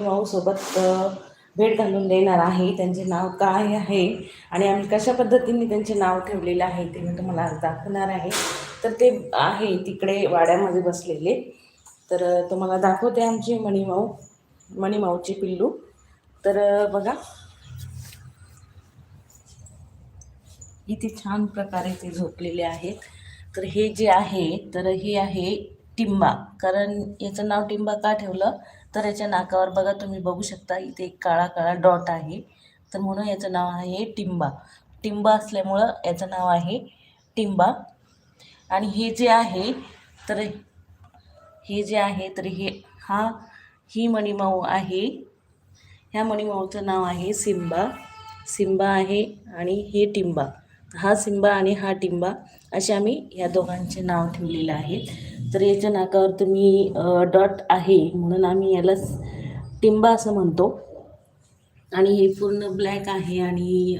भाऊसोबत भेट घालून देणार आहे. त्यांचे नाव काय आहे आणि आम्ही कशा पद्धतीने त्यांचे नाव ठेवलेलं आहे ते मी तुम्हाला आज दाखवणार आहे. तर ते आहे तिकडे वाड्यामध्ये बसलेले. तर तुम्हाला दाखवते आमची मणिमाऊ मणिमाऊची पिल्लू. तर बघा. इथे छान प्रकारे ते झोपलेले आहेत. तर हे जे आहे तर हे आहे टिंबा. कारण याचं नाव टिंबा का ठेवलं? तर याच्या नाकावर बघा तुम्ही बघू शकता इथे एक काळा काळा डॉट आहे. तर म्हणून याचं नाव आहे टिंबा. टिंबा असल्यामुळं याचं नाव आहे टिंबा. आणि हे जे आहे तर हे जे आहे तर हे हा ही मणिमाऊ आहे. ह्या मणिमाऊचं नाव आहे सिंबा. सिंबा आहे आणि हे टिंबा. हा सिंबा आणि हा टिंबा असे आम्ही या दोघांचे नाव ठेवलेलं आहे. तर याच्या नाकावर तुम्ही डॉट आहे म्हणून आम्ही याला टिंबा असं म्हणतो. आणि हे पूर्ण ब्लॅक आहे आणि